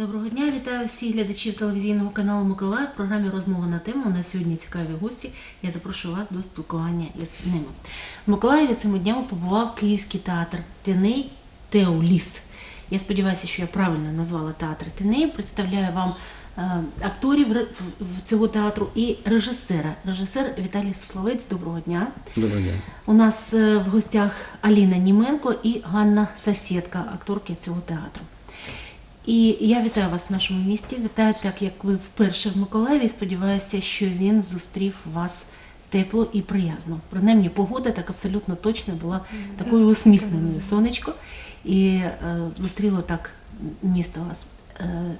Доброго дня, вітаю всіх глядачів телевізійного каналу Миколаїв. В програмі розмова на тему. У нас сьогодні цікаві гості. Я запрошую вас до спілкування із ними. В Миколаєві цими днями побував Київський театр Теней Теоліс. Я сподіваюся, що я правильно назвала театр Теней. Представляю вам е, акторів цього театру і режисера. Режисер Віталій Сусловець. Доброго дня. Добрый день. У нас е, в гостях Аліна Німенко і Ганна Сасєтка, акторки цього театру. І я вітаю вас в нашому місті. Вітаю так, як ви вперше в Миколаєві. Сподіваюся, що він зустрів вас тепло і приязно. Принаймні, погода так абсолютно точно була такою усміхненою сонечко. І е, зустріло так місто вас. Е,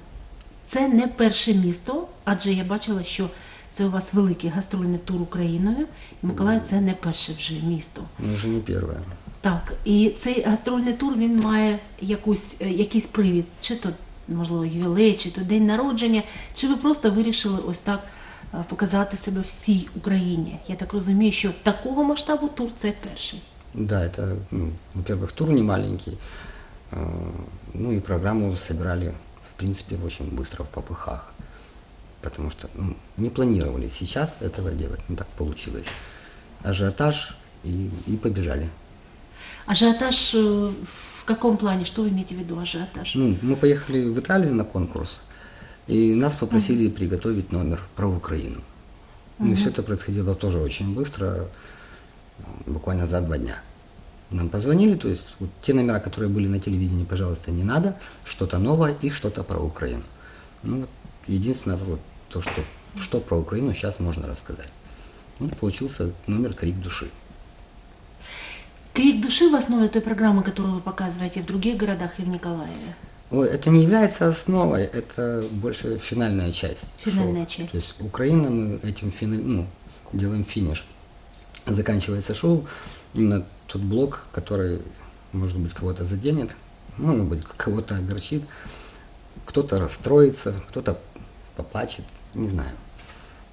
це не перше місто, адже я бачила, що це у вас великий гастрольний тур Україною. І Миколаїв це не перше вже місто. Ну, уже не первое. Так, і цей гастрольний тур він має якусь, е, якийсь привід, чи то можливо ювілей, чи то день народження, чи ви просто вирішили ось так е, показати себе всій Україні? Я так розумію, що такого масштабу тур це перший. Да, это, ну, во-первых, тур не маленький. э, Ну и программу собирали, в принципе, очень быстро в попыхах. Потому что ну, не планировали сейчас этого делать, ну так получилось. Ажиотаж и, и побежали. Ажіотаж е, в якому плані? Що ви маєте в виду ажіотаж? Ну, мы поехали в Италию на конкурс, и нас попросили приготовить номер про Украину. Ну, и все это происходило тоже очень быстро, буквально за два дня. Нам позвонили, то есть вот те номера, которые были на телевидении, пожалуйста, не надо, что-то новое и что-то про Украину. Ну, вот единственное, вот то, что, что про Украину сейчас можно рассказать. Ну, получился номер «Крик души». Крик души в основе той программы, которую вы показываете в других городах и в Николаеве. Ой, это не является основой, это больше финальная часть. Финальная шоу. часть. То есть Украина, мы этим фина- ну, делаем финиш. Заканчивается шоу, именно тот блок, который, может быть, кого-то заденет, может быть, кого-то огорчит, кто-то расстроится, кто-то поплачет, не знаю.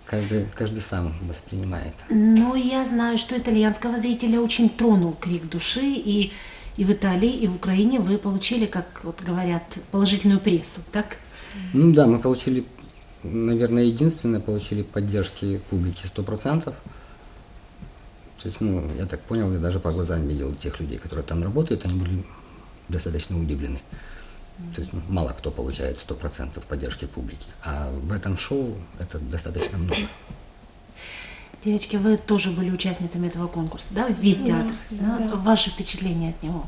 Каждый, каждый сам воспринимает. Ну, я знаю, что итальянского зрителя очень тронул крик души, и, и в Италии, и в Украине вы получили, как вот говорят, положительную прессу, так? Ну да, мы получили, наверное, единственное, получили поддержки публики 100%. То есть, ну, я так понял, я даже по глазам видел тех людей, которые там работают, они были достаточно удивлены. То есть ну, мало кто получает 100% поддержки публики. А в этом шоу это достаточно много. Девочки, вы тоже были участницами этого конкурса, да? Весь театр. Да, да. Ваше впечатление от него?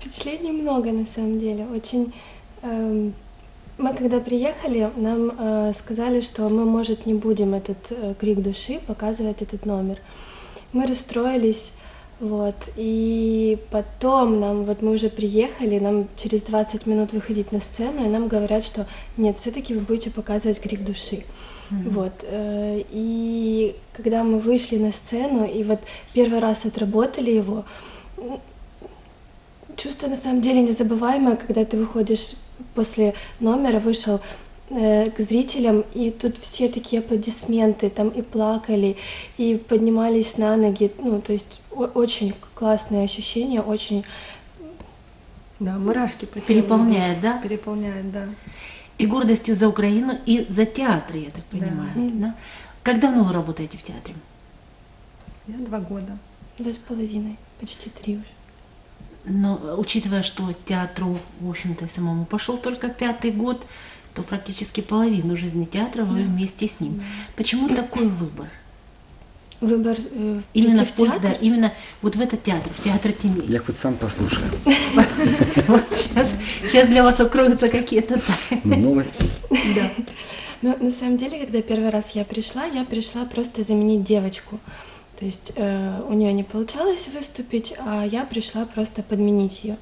Впечатлений много на самом деле. Очень. эм, мы когда приехали, нам э, сказали, что мы, может, не будем этот э, крик души показывать этот номер. Мы расстроились, вот. И потом нам, вот мы уже приехали, нам через 20 минут выходить на сцену, и нам говорят, что нет, все-таки вы будете показывать крик души. Вот. э, И когда мы вышли на сцену, и вот первый раз отработали его, Чувство на самом деле незабываемое, когда ты выходишь после номера, вышел к зрителям, и тут все такие аплодисменты, там и плакали, и поднимались на ноги. Ну, то есть очень классное ощущение, очень Да, мурашки Переполняет, да? Переполняет, да. И гордостью за Украину, и за театр, я так Да. понимаю. Мгм. да? Как давно вы работаете в театре? Я два года. два с половиной, почти три уже. Но э, учитывая, что театру, в общем-то, и самому пошел только пятый год, то практически половину жизни театра вы вместе с ним. Почему такой выбор? Выбор э, Именно в, в театр. да, именно вот в этот театр, в театр Тимей. Я хоть сам послушаю. Вот сейчас, для вас откроются какие-то тайны. Новости. Да. Но на самом деле, когда первый раз я пришла, я пришла просто заменить девочку. То есть э, у нее не получалось выступить, а я пришла просто подменить ее.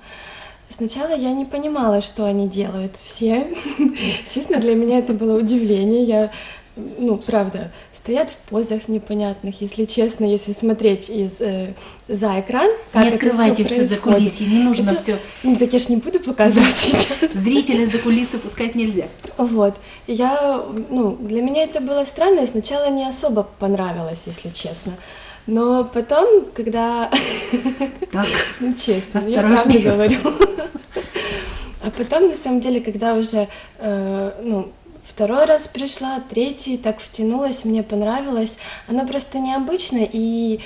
Сначала я не понимала, что они делают все. Честно, для меня это было удивление. Я, ну, правда, стоят в позах непонятных, если честно, если смотреть из, э, за экран, как Не открывайте всё все за кулисье, не нужно Это- все. Ну, так я ж не буду показывать сейчас. Зрителя за кулисы пускать нельзя. Вот. Я, ну, для меня это было странно, и сначала не особо понравилось, если честно. Но потом, когда... Так. Ну, честно, я правду говорю. А потом, на самом деле, когда уже, э, ну, второй раз пришла, третий, так втянулась, мне понравилось. Оно просто необычно, и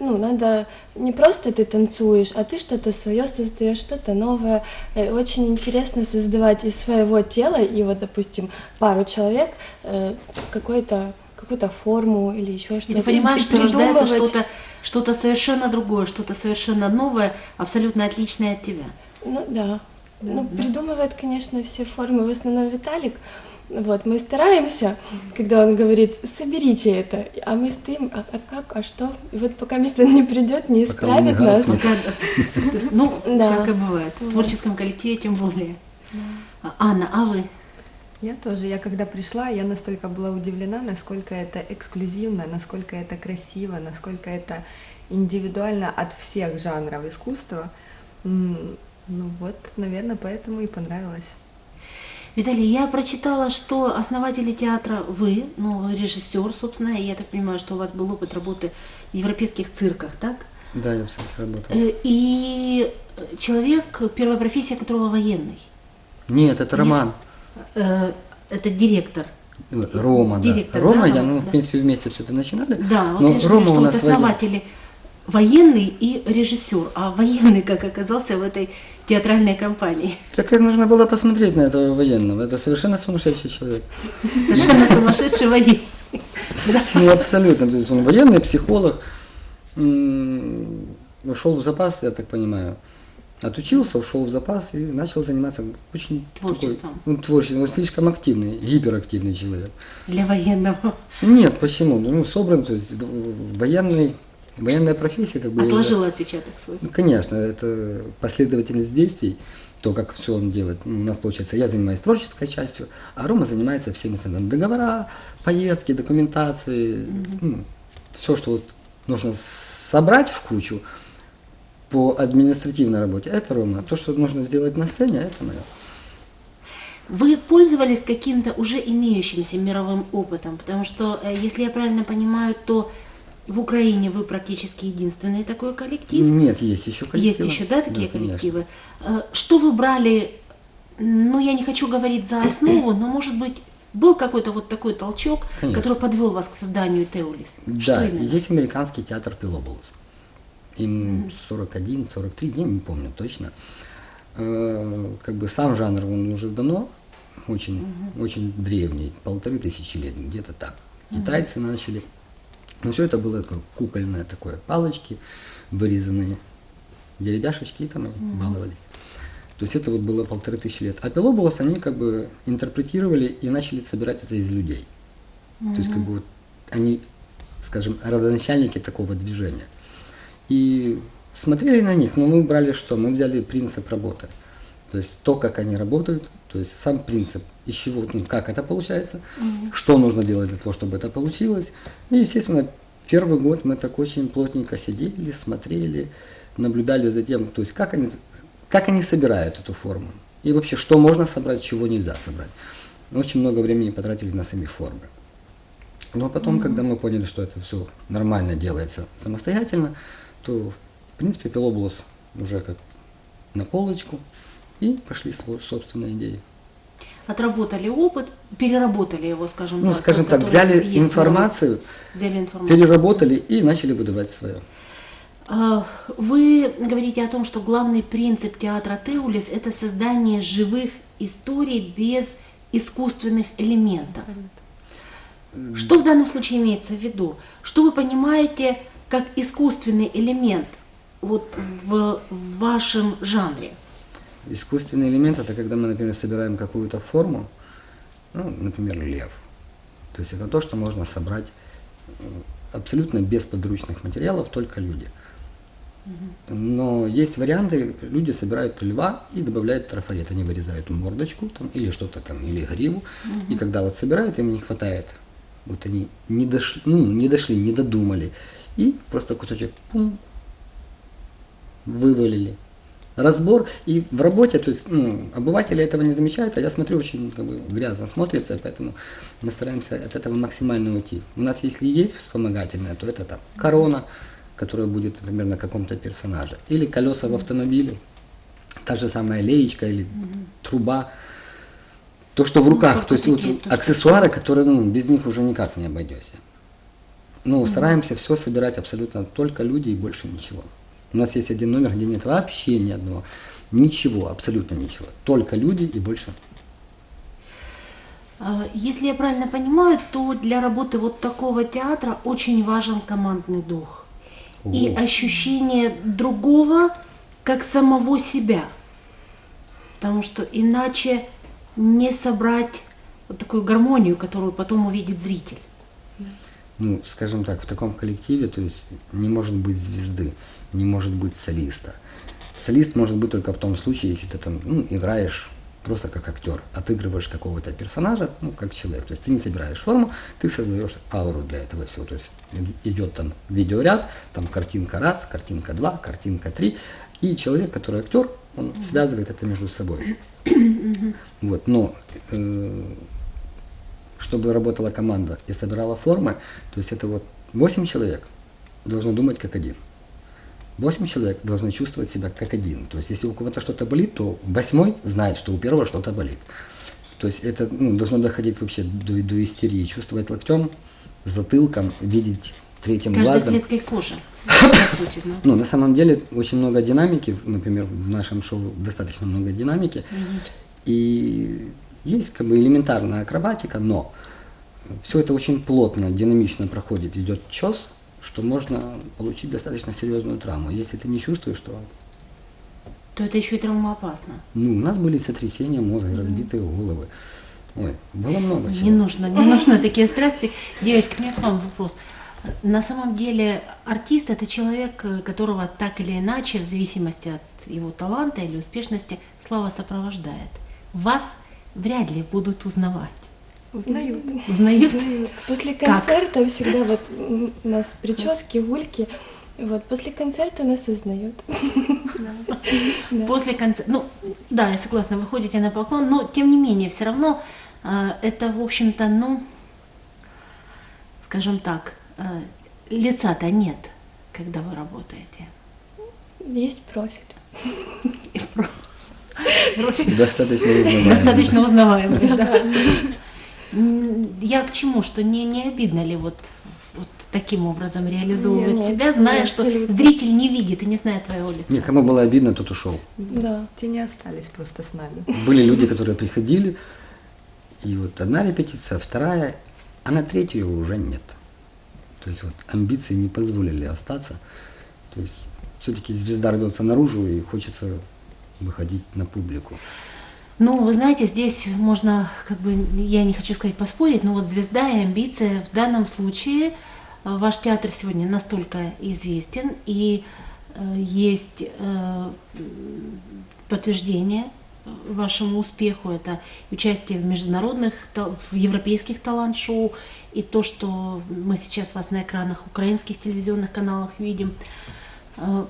ну, надо не просто ты танцуешь, а ты что-то свое создаешь, что-то новое. Э, Очень интересно создавать из своего тела, и вот, допустим, пару человек э, какой-то какую-то форму или еще И что-то. ты понимаешь, И что рождается что-то что совершенно другое, что-то совершенно новое, абсолютно отличное от тебя. Ну да. ну, придумывает, конечно, все формы. В основном Виталик. Вот, мы стараемся, когда он говорит, соберите это, а мы стоим, а, а как, а что? И вот пока место не придет, не Пока исправит нас. гаркнет. Пока- то есть, ну, Да. всякое бывает. В творческом коллективе тем более. А, Анна, а вы? Я тоже. Я когда пришла, я настолько была удивлена, насколько это эксклюзивно, насколько это красиво, насколько это индивидуально от всех жанров искусства. Ну вот, наверное, поэтому и понравилось. Виталий, я прочитала, что основатели театра вы, ну, режиссер, собственно, и я так понимаю, что у вас был опыт работы в европейских цирках, так? Да, я в цирке работал. Э, И человек, первая профессия которого военный. Нет, это Роман. Э, Это директор. Рома, да. Директор, Рома, да, я, ну, да. в принципе, вместе все это начинали. Да, вот но я же Рома говорю, что у вот нас воен- основатели военный и режиссер, а военный как оказался в этой театральной компании. Так нужно было посмотреть на этого военного. Это совершенно сумасшедший человек. Совершенно сумасшедший военный. Да. Ну, абсолютно. То есть он военный, психолог. Ушел в запас, я так понимаю. Отучился, ушел в запас и начал заниматься очень Творчеством. Такой, ну, творчеством. Он слишком активный, гиперактивный человек. Для военного. Нет, почему? Ну, собран, то есть военный, военная профессия как бы... Отложила отпечаток свой. Ну, конечно, это последовательность действий, то, как все он делает. Ну, У нас получается, я занимаюсь творческой частью, а Рома занимается всеми остальными. Договора, поездки, документации, все, что вот нужно собрать в кучу по административной работе, это Рома. То, что нужно сделать на сцене, это мое. Вы пользовались каким-то уже имеющимся мировым опытом, потому что, э, если я правильно понимаю, то в Украине вы практически единственный такой коллектив. Нет, есть еще коллективы. Есть еще, да, такие конечно. коллективы. Э, Что вы брали, ну, я не хочу говорить за основу, но, может быть, был какой-то вот такой толчок, Конечно. который подвел вас к созданию Теулис? Что Да, именно? есть американский театр Пилобулус. Им 41, 43, я не помню точно. Э, Как бы сам жанр, он уже давно, очень, очень древний, полторы тысячи лет, где-то так. Китайцы начали. Но все это было такое кукольное такое, палочки вырезанные, деревяшечки, и там они баловались. То есть это вот было полторы тысячи лет. А Пилобулос они как бы интерпретировали и начали собирать это из людей. То есть как бы вот они, скажем, родоначальники такого движения. И смотрели на них, но мы брали что? Мы взяли принцип работы. То есть то, как они работают, то есть сам принцип, из чего, ну, как это получается, что нужно делать для того, чтобы это получилось. И, естественно, первый год мы так очень плотненько сидели, смотрели, наблюдали за тем, то есть как они, как они собирают эту форму. И вообще, что можно собрать, чего нельзя собрать. Очень много времени потратили на сами формы. Но потом, когда мы поняли, что это все нормально делается самостоятельно, то, в принципе, Пилобулос уже как на полочку, и пошли свой собственные идеи. Отработали опыт, переработали его, скажем Ну, так. скажем так, взяли информацию, Взяли информацию. переработали и начали выдавать свое. А, Вы говорите о том, что главный принцип театра Теулис – это создание живых историй без искусственных элементов. Что в данном случае имеется в виду? Что вы понимаете как искусственный элемент вот в, вашем жанре? Искусственный элемент это когда мы, например, собираем какую-то форму, ну, например, лев. То есть это то, что можно собрать э, абсолютно без подручных материалов, только люди. Но есть варианты, люди собирают льва и добавляют трафарет. Они вырезают мордочку там, или что-то там, или гриву. И когда вот собирают, им не хватает. Вот они не дошли, ну, не дошли, не додумали. И просто кусочек пум, вывалили. Разбор и в работе, то есть ну, обыватели этого не замечают, а я смотрю, очень как бы, грязно смотрится, поэтому мы стараемся от этого максимально уйти. У нас если есть вспомогательное, то это там корона, которая будет, например, на каком-то персонаже, или колеса в автомобиле, та же самая леечка или труба, то, что в руках, только то есть вот такие, аксессуары, которые ну, без них уже никак не обойдешься. Ну, стараемся все собирать абсолютно только люди и больше ничего. У нас есть один номер, где нет вообще ни одного, ничего, абсолютно ничего. Только люди и больше. А, Если я правильно понимаю, то для работы вот такого театра очень важен командный дух и О. ощущение другого как самого себя. Потому что иначе не собрать вот такую гармонию, которую потом увидит зритель. Ну, скажем так, в таком коллективе, то есть не может быть звезды, не может быть солиста. Солист может быть только в том случае, если ты там ну, играешь просто как актер, отыгрываешь какого-то персонажа, ну, как человек. То есть ты не собираешь форму, ты создаешь ауру для этого всего. То есть идет там видеоряд, там картинка раз, картинка два, картинка три, и человек, который актер, он связывает это между собой. Вот, но э, чтобы работала команда и собирала формы, то есть это вот 8 человек должно думать как один. 8 человек должны чувствовать себя как один. То есть если у кого-то что-то болит, то восьмой знает, что у первого что-то болит. То есть это ну, должно доходить вообще до, до истерии. Чувствовать локтем, затылком, видеть третьим Каждой глазом. клеткой кожи, сути. Ну, на самом деле, очень много динамики, например, в нашем шоу достаточно много динамики. И есть как бы элементарная акробатика, но все это очень плотно, динамично проходит, идет чес, что можно получить достаточно серьезную травму. Если ты не чувствуешь, то То это еще и травмоопасно. ну, у нас были сотрясения мозга, разбитые головы. Ой, было много Не чего. нужно, не нужно такие страсти. Девочка, у меня к вам вопрос. На самом деле артист это человек, которого так или иначе, в зависимости от его таланта или успешности, слава сопровождает. Вас вряд ли будут узнавать. Узнают. Узнают? После Как? концерта всегда вот у нас прически, гульки. Вот после концерта нас узнают. После концерта, ну да, я согласна, вы ходите на поклон, но тем не менее, все равно э, это, в общем-то, ну, скажем так, э, лица-то нет, когда вы работаете. Есть профиль. Достаточно узнаваемо. Достаточно узнаваемый, да. Я к чему, что не, не обидно ли вот, вот таким образом реализовывать Нет, нет, себя, зная, нет, что абсолютно. зритель не видит и не знает твоего лица? Не, кому было обидно, тот ушел. Да. Те не остались просто с нами. Были люди, которые приходили, и вот одна репетиция, вторая, а на третью уже нет. То есть вот амбиции не позволили остаться. То есть все-таки звезда рвется наружу и хочется выходить на публику. Ну, вы знаете, здесь можно, как бы, я не хочу сказать поспорить, но вот звезда и амбиция в данном случае, э, ваш театр сегодня настолько известен, и э, есть э, подтверждение вашему успеху, это участие в международных, в европейских талант-шоу, и то, что мы сейчас вас на экранах украинских телевизионных каналах видим. Э,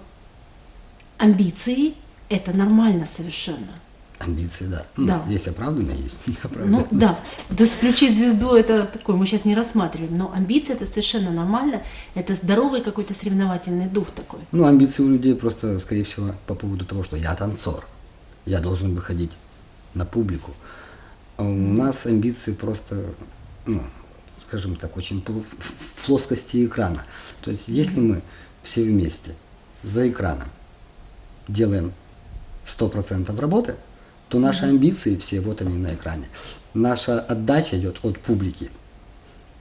Амбиции – это нормально совершенно. Амбиции, да. Ну, Да. Есть оправданные, есть неоправданные. Ну да, то есть включить звезду это такое, мы сейчас не рассматриваем, но амбиции это совершенно нормально, это здоровый какой-то соревновательный дух такой. Ну, амбиции у людей просто, скорее всего, по поводу того, что я танцор, я должен выходить на публику. А у нас амбиции просто, ну, скажем так, очень в плоскости экрана. То есть, если мы все вместе за экраном делаем 100% работы, то наши амбиции все, вот они на экране. Наша отдача идет от публики.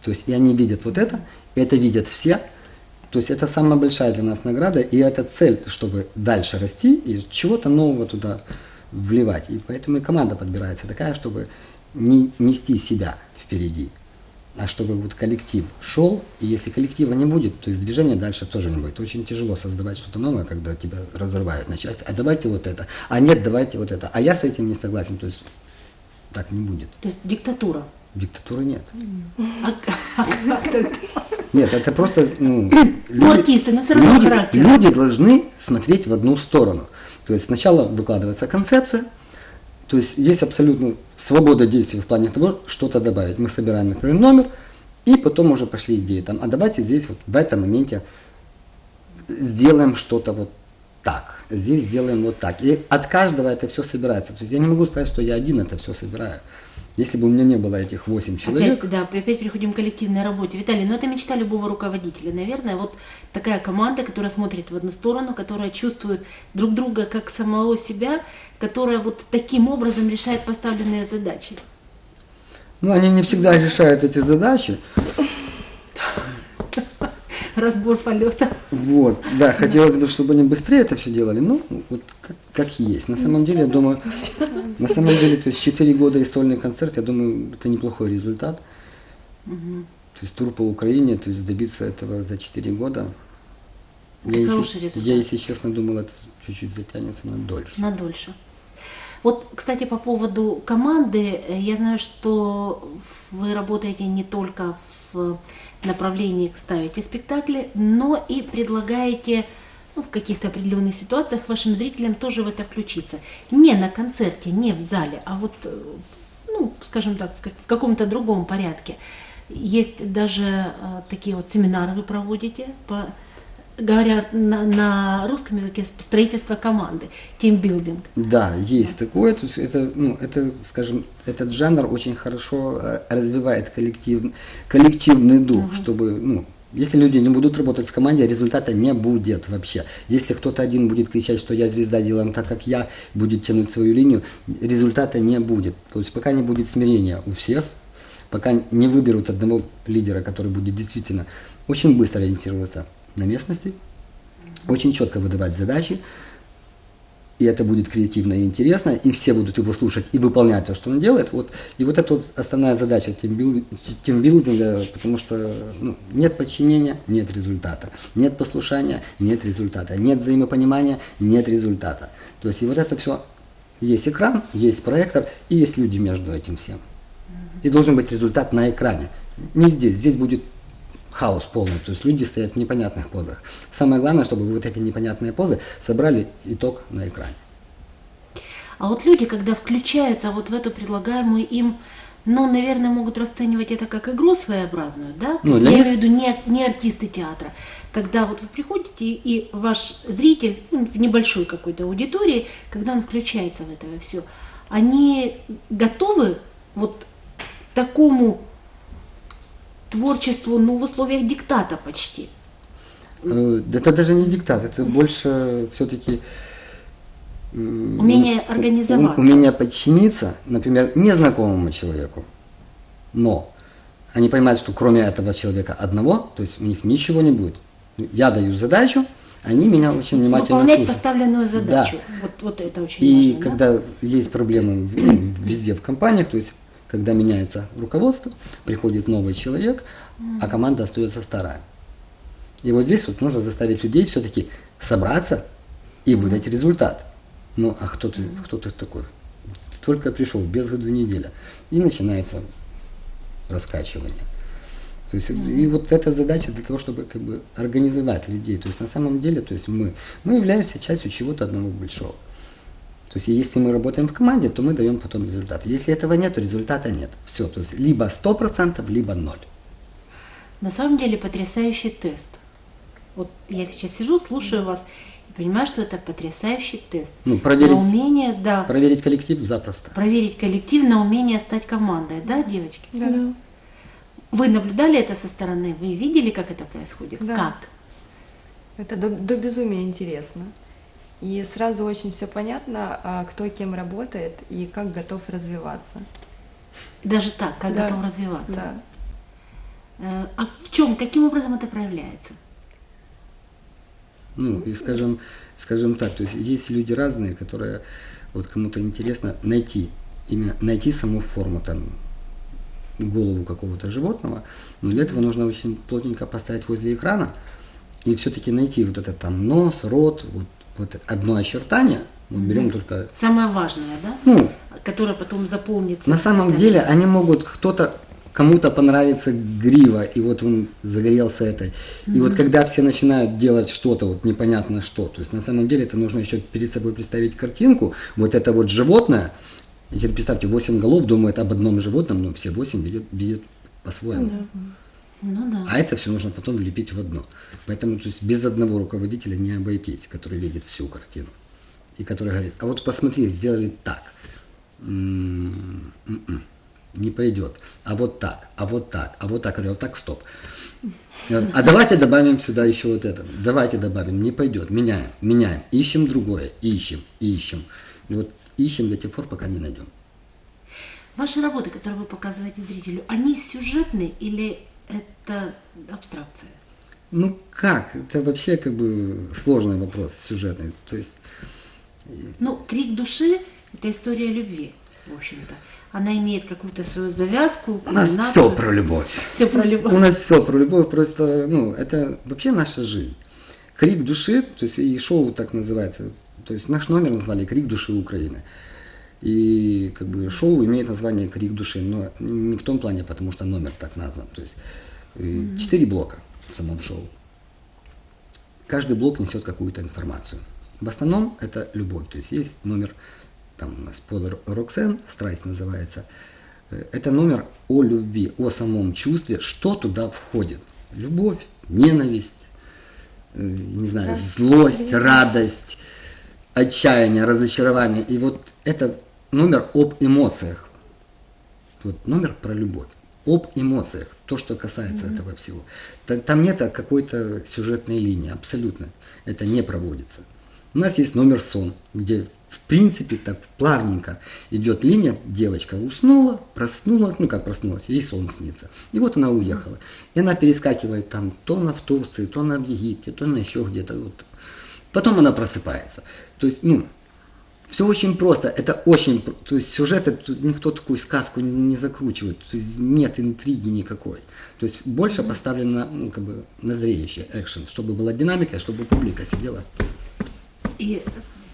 То есть и они видят вот это, и это видят все. То есть это самая большая для нас награда, и это цель, чтобы дальше расти и чего-то нового туда вливать. И поэтому и команда подбирается такая, чтобы не нести себя впереди, а чтобы вот коллектив шел, и если коллектива не будет, то есть движения дальше тоже не будет. Очень тяжело создавать что-то новое, когда тебя разрывают на части. А давайте вот это, а нет, давайте вот это, а я с этим не согласен. То есть так не будет. То есть диктатура. Диктатуры нет. А, а? Нет, это просто, ну, Ну, артисты, но всё равно люди, характер. люди должны смотреть в одну сторону. То есть сначала выкладывается концепция, то есть есть абсолютно свобода действий в плане того, что-то добавить. Мы собираем, например, номер, и потом уже пошли идеи. Там, а давайте здесь вот в этом моменте сделаем что-то вот так, здесь сделаем вот так. И от каждого это все собирается. То есть я не могу сказать, что я один это все собираю. Если бы у меня не было этих 8 человек, Опять, да, опять переходим к коллективной работе. Виталий, ну это мечта любого руководителя, наверное. Вот такая команда, которая смотрит в одну сторону, которая чувствует друг друга как самого себя, которая вот таким образом решает поставленные задачи. ну, они не всегда решают эти задачи. Разбор полета. Вот, да, хотелось бы, чтобы они быстрее это все делали, ну, вот как, как есть. На самом деле, я думаю, на самом деле, то есть 4 года и сольный концерт, я думаю, это неплохой результат. То есть тур по Украине, то есть добиться этого за 4 года. Это я, хороший если, результат. я, если честно, думал, это чуть-чуть затянется на дольше. На дольше. Вот, кстати, по поводу команды, э, я знаю, что вы работаете не только в направлении ставите спектакли, но и предлагаете ну, в каких-то определенных ситуациях вашим зрителям тоже в это включиться. Не на концерте, не в зале, а вот, э, ну, скажем так, в каком-то другом порядке. Есть даже э, такие вот семинары вы проводите по говоря на, на русском языке строительство команды, тимбилдинг. Да, есть такое. То есть это, ну, это, скажем, этот жанр очень хорошо э, развивает коллектив, коллективный дух, чтобы, ну, если люди не будут работать в команде, результата не будет вообще. Если кто-то один будет кричать, что я звезда, делаем так, как я, будет тянуть свою линию, результата не будет. То есть пока не будет смирения у всех, пока не выберут одного лидера, который будет действительно очень быстро ориентироваться на местности, очень четко выдавать задачи, и это будет креативно и интересно, и все будут его слушать и выполнять то, что он делает. Вот, и вот это вот основная задача тимбил- тимбилдинга, потому что ну, нет подчинения, нет результата. Нет послушания, нет результата. Нет взаимопонимания, нет результата. То есть и вот это все, есть экран, есть проектор, и есть люди между этим всем. И должен быть результат на экране. Не здесь, здесь будет хаос полный, то есть люди стоят в непонятных позах. Самое главное, чтобы вы вот эти непонятные позы собрали итог на экране. А вот люди, когда включаются вот в эту предлагаемую им, ну, наверное, могут расценивать это как игру своеобразную, да? Ну, Я для них- имею в виду не, не артисты театра. Когда вот вы приходите, и ваш зритель ну, в небольшой какой-то аудитории, когда он включается в это все, они готовы вот такому творчеству, ну, в условиях диктата почти. Э, Это даже не диктат, это больше все-таки Умение организоваться. Умение подчиниться, например, незнакомому человеку. Но они понимают, что кроме этого человека одного, то есть у них ничего не будет. Я даю задачу, они меня очень внимательно Выполнять слушают. поставленную задачу. Да. Вот, вот это очень И важно. да? когда есть проблемы везде в компаниях, то есть когда меняется руководство, приходит новый человек, а команда остается старая. И вот здесь вот нужно заставить людей все-таки собраться и выдать результат. Ну, а кто ты, кто ты такой? Ты только пришел, без году неделя. И начинается раскачивание. То есть, и вот эта задача для того, чтобы как бы организовать людей. То есть на самом деле, то есть мы, мы являемся частью чего-то одного большого. То есть если мы работаем в команде, то мы даем потом результат. Если этого нет, то результата нет. Все, то есть либо 100%, либо ноль. На самом деле потрясающий тест. Вот я сейчас сижу, слушаю вас и понимаю, что это потрясающий тест. Ну, проверить- На умение, да, Проверить коллектив запросто. проверить коллектив, на умение стать командой, да, девочки? Да. Вы наблюдали это со стороны? Вы видели, как это происходит? Да. Как? Это до, до безумия интересно. И сразу очень все понятно, а, кто кем работает и как готов развиваться. Даже так, как Да. готов развиваться. Да. Э, А в чем, каким образом это проявляется? Ну, и скажем, скажем так, то есть есть люди разные, которые вот кому-то интересно найти, именно найти саму форму там голову какого-то животного, но для этого нужно очень плотненько поставить возле экрана и все-таки найти вот этот там нос, рот, вот, вот одно очертание, вот берем только, Самое важное, да? ну, Которое потом заполнится. на самом деле они могут кто-то кому-то понравится грива, и вот он загорелся этой. И вот когда все начинают делать что-то, вот непонятно что, то есть на самом деле это нужно еще перед собой представить картинку, вот это вот животное, теперь представьте, 8 голов думают об одном животном, но все 8 видят, видят по-своему. Ну да. А это все нужно потом влепить в одно. Поэтому то есть, без одного руководителя не обойтись, который видит всю картину. И который говорит, а вот посмотри, сделали так. М, м-м, Не пойдет. А вот так, а вот так, а вот так. Говорю, вот так, стоп. А давайте добавим сюда еще вот это. Давайте добавим. Не пойдет. Меняем, меняем. Ищем другое. Ищем, ищем. И вот ищем до тех пор, пока не найдем. Ваши работы, которые вы показываете зрителю, они сюжетные или это абстракция? Ну как? Это вообще как бы сложный вопрос сюжетный. То есть Ну, крик души – это история любви, в общем-то. Она имеет какую-то свою завязку, у нас все про любовь. Все про любовь. У нас все про любовь, просто, ну, это вообще наша жизнь. Крик души, то есть и шоу так называется, то есть наш номер назвали «Крик души Украины». И как бы шоу имеет название «Крик души», но не в том плане, потому что номер так назван. То есть э, четыре блока в самом шоу. Каждый блок несет какую-то информацию. В основном это любовь. То есть есть номер, там у нас под Роксен, страсть называется. Э, Это номер о любви, о самом чувстве, что туда входит. Любовь, ненависть, э, не знаю, злость, радость, отчаяние, разочарование. И вот это номер об эмоциях. Вот номер про любовь. Об эмоциях, то, что касается этого всего. Та- Там нет какой-то сюжетной линии, абсолютно. Это не проводится. У нас есть номер сон, где в принципе так плавненько идет линия, девочка уснула, проснулась, ну как проснулась, ей сон снится. И вот она уехала. И она перескакивает там то на в Турции, то на в Египте, то на еще где-то. Вот. Потом она просыпается. То есть, ну, все очень просто. Это очень, то есть сюжет, это тут никто такую сказку не закручивает. То есть нет интриги никакой. То есть больше поставлено на, ну, как бы, на зрелище, экшен, чтобы была динамика, чтобы публика сидела. И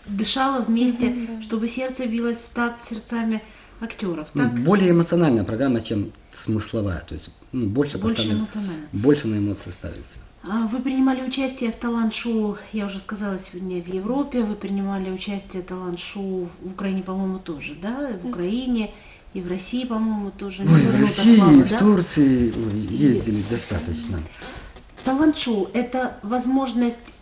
дышала вместе, чтобы сердце билось в такт сердцами актеров. Ну, Так? более эмоциональная программа, чем смысловая. То есть ну, больше, Больше поставлено- больше на эмоции ставится. А Вы принимали участие в талант-шоу, я уже сказала сегодня, в Европе, вы принимали участие в талант-шоу в Украине, по-моему, тоже, да? В Украине и в России, по-моему, тоже. Ой, в России, славы, в да? Турции ой, ездили достаточно. Талант-шоу – это возможность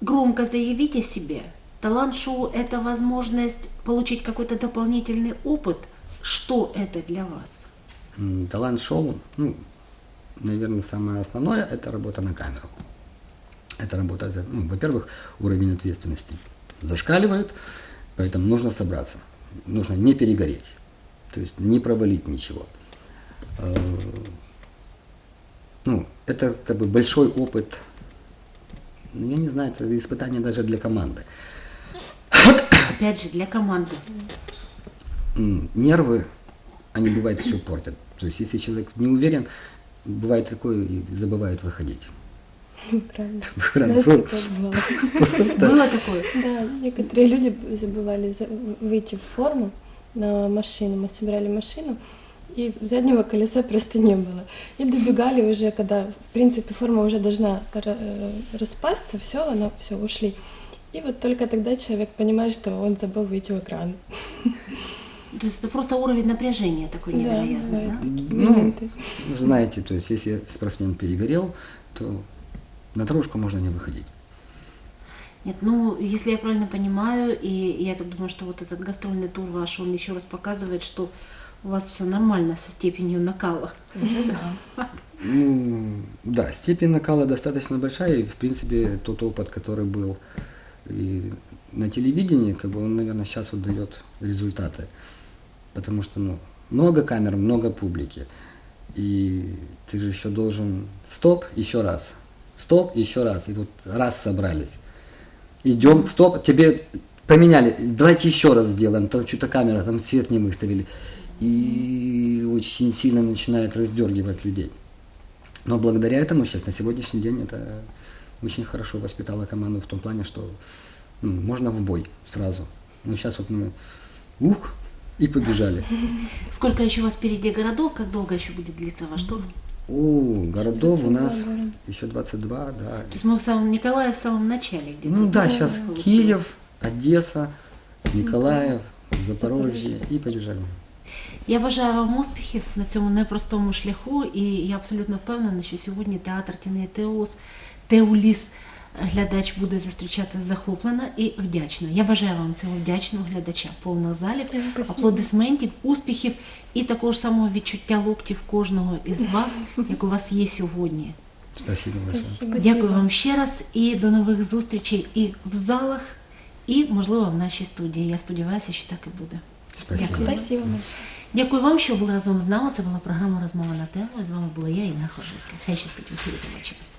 громко заявить о себе. Талант-шоу – это возможность получить какой-то дополнительный опыт. Что это для вас? Талант-шоу, ну, наверное, самое основное – это работа на камеру. Это работа, ну, во-первых, уровень ответственности зашкаливает, поэтому нужно собраться, нужно не перегореть, то есть не провалить ничего. Э, Ну, это как бы большой опыт, ну, я не знаю, это испытание даже для команды. Опять же, для команды. Нервы, они бывает все портят. То есть, если человек не уверен, бывает такое и забывает выходить. Правда. Правда, У нас про- такое бывало. Было такое? Да, некоторые люди забывали за- выйти в форму на машину. Мы собирали машину, и заднего колеса просто не было. И добегали уже, когда, в принципе, форма уже должна э, распасться, все, она все, ушли. И вот только тогда человек понимает, что он забыл выйти в экран. То есть это просто уровень напряжения такой Да, невероятный, да? такие Ну. Знаете, то есть, если спортсмен перегорел, то на дорожку можно не выходить. Нет, ну, если я правильно понимаю, и я так думаю, что вот этот гастрольный тур ваш, он еще раз показывает, что у вас все нормально со степенью накала. Ну, да, степень накала достаточно большая, и, в принципе, тот опыт, который был и на телевидении, как бы он, наверное, сейчас вот дает результаты. Потому что, ну, много камер, много публики. И ты же еще должен стоп, еще раз. Стоп, еще раз. И вот раз собрались. Идем, стоп, тебе поменяли, давайте еще раз сделаем, там что-то камера, там цвет не выставили. И очень сильно начинает раздергивать людей. Но благодаря этому сейчас на сегодняшний день это очень хорошо воспитало команду в том плане, что ну, можно в бой сразу. Ну сейчас вот мы ух и побежали. Сколько еще у вас впереди городов, как долго еще будет длиться ваш тур? О, городов у 22 нас города. еще 22, да. То есть мы в самом Николаев в самом начале где-то. Ну да, сейчас получилось. Киев, Одесса, Николаев, Запорожье и побежали. Я бажаю вам успіхів на цьому непростому шляху, і я абсолютно впевнена, що сьогодні театр Тіней Теулус, Теуліс Глядач буде зустрічати захоплено і вдячно. Я бажаю вам цього вдячного глядача, повних залів, Спасибо. аплодисментів, успіхів і такого ж самого відчуття локтів кожного із вас, як у вас є сьогодні. Спасибо большое. Дякую вам ще раз і до нових зустрічей і в залах, і, можливо, в нашій студії. Я сподіваюся, що так і буде. Спасибо. Дякую. Спасибо большое. Дякую вам, що були разом з нами. Це була програма Розмова на тему. З вами була я, Інна Хоржицька. Хай щастить, в ефірі побачимось.